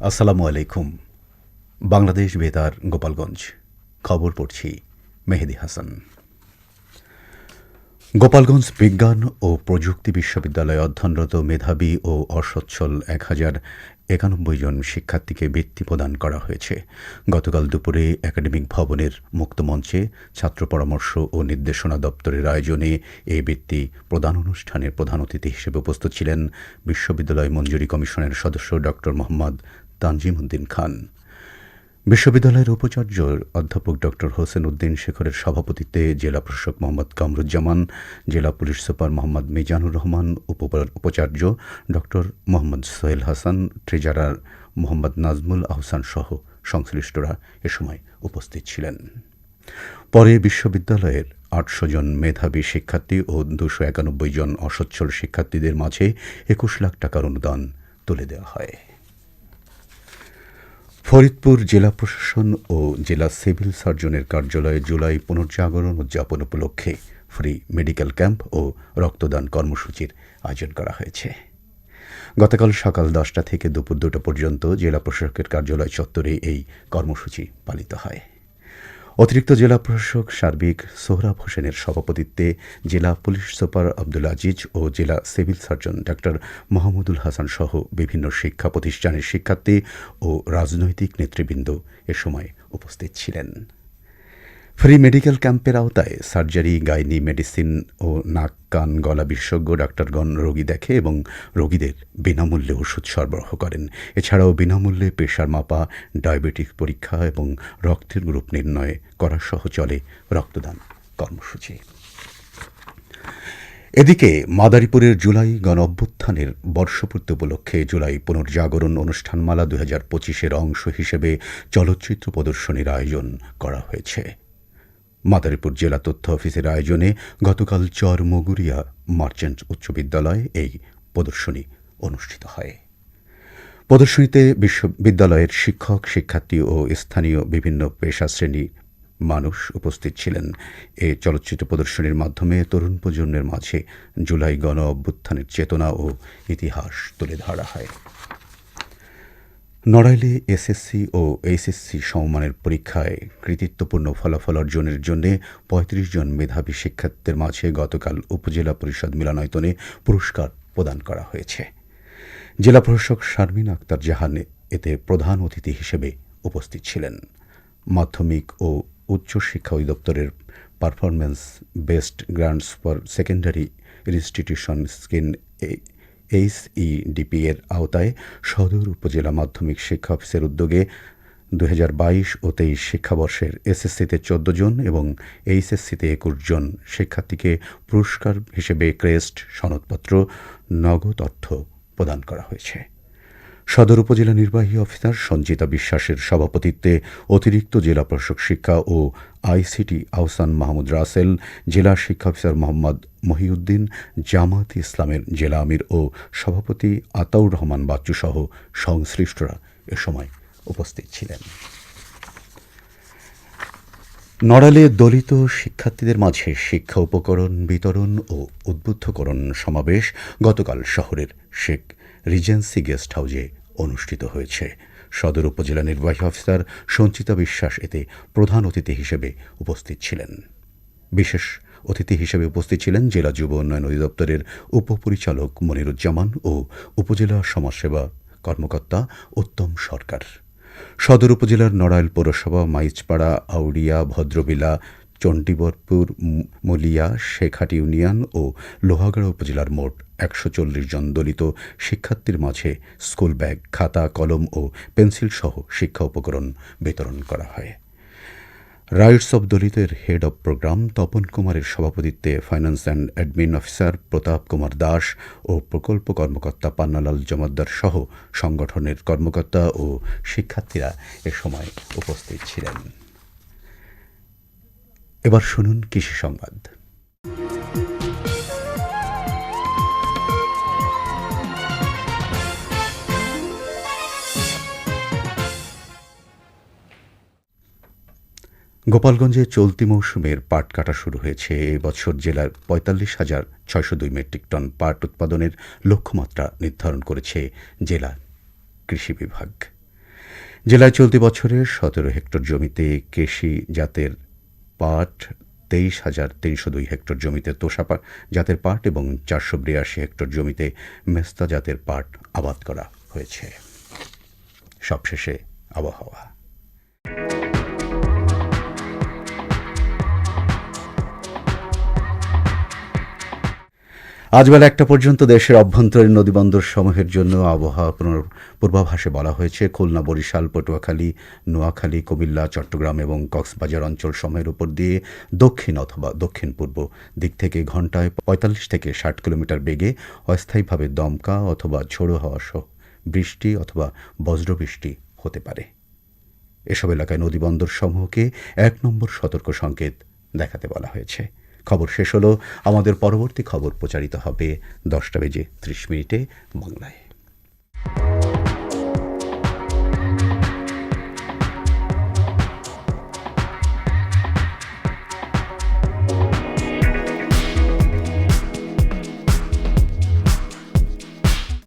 আসসালামু আলাইকুম। বাংলাদেশ বেতার, গোপালগঞ্জ। খবর পড়ছি মেহেদি হাসান। গোপালগঞ্জ বিজ্ঞান ও প্রযুক্তি বিশ্ববিদ্যালয়ে অধ্যয়নরত মেধাবী ও অসচ্ছল এক হাজার একানব্বই জন শিক্ষার্থীকে বৃত্তি প্রদান করা হয়েছে। গতকাল দুপুরে একাডেমিক ভবনের মুক্তমঞ্চে ছাত্র পরামর্শ ও নির্দেশনা দপ্তরের আয়োজনে এই বৃত্তি প্রদান অনুষ্ঠানের প্রধান অতিথি হিসেবে উপস্থিত ছিলেন বিশ্ববিদ্যালয় মঞ্জুরি কমিশনের সদস্য ড মোহাম্মদ তানজিম উদ্দিন খান। বিশ্ববিদ্যালয়ের উপাচার্য অধ্যাপক ড হোসেন উদ্দিন শেখরের সভাপতিত্বে জেলা প্রশাসক মোহাম্মদ কামরুজ্জামান, জেলা পুলিশ সুপার মোহাম্মদ মিজানুর রহমান উপ- উপাচার্য ড মোহাম্মদ সোহেল হাসান, ট্রেজারার মোহাম্মদ নাজমুল আহসান সহ সংশ্লিষ্টরা এ সময় উপস্থিত ছিলেন। পরে বিশ্ববিদ্যালয়ের আটশো জন মেধাবী শিক্ষার্থী ও দুশো একানব্বই জন অসচ্ছল শিক্ষার্থীদের মাঝে একুশ লাখ টাকার অনুদান তুলে দেওয়া হয়। ফরিদপুর জেলা প্রশাসন ও জেলা সিভিল সার্জনের কার্যালয়ে জুলাই পুনর্জাগরণ উদযাপন উপলক্ষে ফ্রি মেডিকেল ক্যাম্প ও রক্তদান কর্মসূচির আয়োজন করা হয়েছে। গতকাল সকাল দশটা থেকে দুপুর দুটো পর্যন্ত জেলা প্রশাসকের কার্যালয় চত্বরে এই কর্মসূচি পালিত হয়। অতিরিক্ত জেলা প্রশাসক সার্বিক সোহরাব হোসেনের সভাপতিত্বে জেলা পুলিশ সুপার আব্দুল আজিজ ও জেলা civil surgeon doctor Mahmudul Hasan সহ বিভিন্ন শিক্ষা প্রতিষ্ঠানের শিক্ষার্থী ও রাজনৈতিক নেতৃবৃন্দ এ সময় উপস্থিত ছিলেন। ফ্রি মেডিকেল ক্যাম্পের আওতায় সার্জারি, গাইনি, মেডিসিন ও নাক, কান, গলা বিশেষজ্ঞ, ডাক্তারগণ রোগী দেখে এবং রোগীদের বিনামূল্যে ওষুধ সরবরাহ করেন। এছাড়াও বিনামূল্যে প্রেশার মাপা, ডায়াবেটিক পরীক্ষা এবং রক্তের গ্রুপ নির্ণয় করা সহ চলে রক্তদান কর্মসূচি। এদিকে মাদারীপুরের জুলাই গণ অভ্যুত্থানের বর্ষপূর্তি উপলক্ষে জুলাই পুনর্জাগরণ অনুষ্ঠানমালা দুই হাজার পঁচিশের অংশ হিসেবে চলচ্চিত্র প্রদর্শনীর আয়োজন করা হয়েছে। মাদারীপুর জেলা তথ্য অফিসের আয়োজনে গতকাল চর মগুরিয়া মার্চেন্ট উচ্চ বিদ্যালয়ে এই প্রদর্শনী অনুষ্ঠিত হয়। প্রদর্শনীতে বিশ্ববিদ্যালয়ের শিক্ষক, শিক্ষার্থী ও স্থানীয় বিভিন্ন পেশা শ্রেণি মানুষ উপস্থিত ছিলেন। এ চলচ্চিত্র প্রদর্শনীর মাধ্যমে তরুণ প্রজন্মের মাঝে জুলাই গণ অভ্যুত্থানের চেতনা ও ইতিহাস তুলে ধরা হয়। নড়াইলে এসএসসি ও এইচএসসি সমমানের পরীক্ষায় কৃতিত্বপূর্ণ ফলাফল অর্জনের জন্য পঁয়ত্রিশ জন মেধাবী শিক্ষার্থীদের মাঝে গতকাল উপজেলা পরিষদ মিলনায়তনে পুরস্কার প্রদান করা হয়েছে। জেলা প্রশাসক শারমিন আক্তার জাহান এতে প্রধান অতিথি হিসেবে উপস্থিত ছিলেন। মাধ্যমিক ও উচ্চশিক্ষা অধিদপ্তরের performance based grants for secondary institution scheme HEDP এর আওতায় সদর উপজেলা মাধ্যমিক শিক্ষা অফিসের উদ্যোগে দু বাইশ ও তেইশ শিক্ষাবর্ষের এসএসসিতে চোদ্দ জন এবং এইচএসসিতে একুশ জন শিক্ষার্থীকে পুরস্কার হিসেবে ক্রেস্ট সনদপত্র নগদ অর্থ প্রদান করা হয়েছে। সদর উপজেলা নির্বাহী অফিসার সঞ্জিতা বিশ্বাসের সভাপতিত্বে অতিরিক্ত জেলা প্রশাসক শিক্ষা ও আইসিটি আহসান মাহমুদ রাসেল, জেলা শিক্ষা অফিসার মোহাম্মদ মহিউদ্দিন জামাত ইসলামের জেলা আমির ও সভাপতি আতাউর রহমান বাচ্চুসহ সংশ্লিষ্টরা এ সময় উপস্থিত ছিলেন। নড়ালে দলিত শিক্ষার্থীদের মাঝে শিক্ষা উপকরণ বিতরণ ও উদ্বুদ্ধকরণ সমাবেশ গতকাল শহরের শেখ রিজেন্সি গেস্ট হাউজে অনুষ্ঠিত হয়েছে। সদর উপজেলা নির্বাহী অফিসার সঞ্চিতা বিশ্বাস এতে প্রধান অতিথি হিসেবে উপস্থিত ছিলেন। বিশেষ অতিথি হিসেবে উপস্থিত ছিলেন জেলা যুব উন্নয়ন অধিদপ্তরের উপপরিচালক মনিরুজ্জামান ও উপজেলা সমাজসেবা কর্মকর্তা উত্তম সরকার। সদর উপজেলার নড়াইল পৌরসভা, মাইজপাড়া, আউড়িয়া, ভদ্রবিলা চণ্ডীবরপুর মলিয়া, শেখাটি ইউনিয়ন ও লোহাগাড়া উপজেলার মোট একশো চল্লিশ জন দলিত শিক্ষার্থীর মাঝে স্কুল ব্যাগ, খাতা, কলম ও পেন্সিল সহ শিক্ষা উপকরণ বিতরণ করা হয়। রাইটস অব দলিতের হেড অব প্রোগ্রাম তপন কুমারের সভাপতিত্বে finance and admin officer Pratap Kumar Das ও প্রকল্প কর্মকর্তা পান্নালাল জমাদ্দার সহ সংগঠনের কর্মকর্তা ও শিক্ষার্থীরা এ সময় উপস্থিত ছিলেন। এবার শুনুন কৃষি সংবাদ। গোপালগঞ্জে চলতি মৌসুমের পাট কাটা শুরু হয়েছে। এবছর জেলার পঁয়তাল্লিশ হাজার ছয়শো দুই মেট্রিক টন পাট উৎপাদনের লক্ষ্যমাত্রা নির্ধারণ করেছে জেলা কৃষি বিভাগ। জেলায় চলতি বছরে সতেরো হেক্টর জমিতে কেশি জাতের পাট তেইশ হাজার তিনশো দুই হেক্টর জমিতে তোষা জাতের পাট এবং চারশো বিরাশি হেক্টর জমিতে মেস্তা জাতের পাট আবাদ করা হয়েছে। সবশেষে আবহাওয়া। আজ বেলা একটা পর্যন্ত দেশের অভ্যন্তরীণ নদীবন্দর সমূহের জন্য আবহাওয়া পূর্বাভাসে বলা হয়েছে, খুলনা, বরিশাল, পটুয়াখালী, নোয়াখালী, কুমিল্লা, চট্টগ্রাম এবং কক্সবাজার অঞ্চল সমূহের উপর দিয়ে দক্ষিণ অথবা দক্ষিণ পূর্ব দিক থেকে ঘন্টায় পঁয়তাল্লিশ থেকে ষাট কিলোমিটার বেগে অস্থায়ীভাবে দমকা অথবা ঝোড়ো হওয়া সহ বৃষ্টি অথবা বজ্রবৃষ্টি হতে পারে। এসব এলাকায় নদীবন্দর সমূহকে এক নম্বর সতর্ক সংকেত দেখাতে বলা হয়েছে। খবর শেষ হলো। আমাদের পরবর্তী খবর প্রচারিত হবে দশটা বেজে ত্রিশ মিনিটে বাংলায়।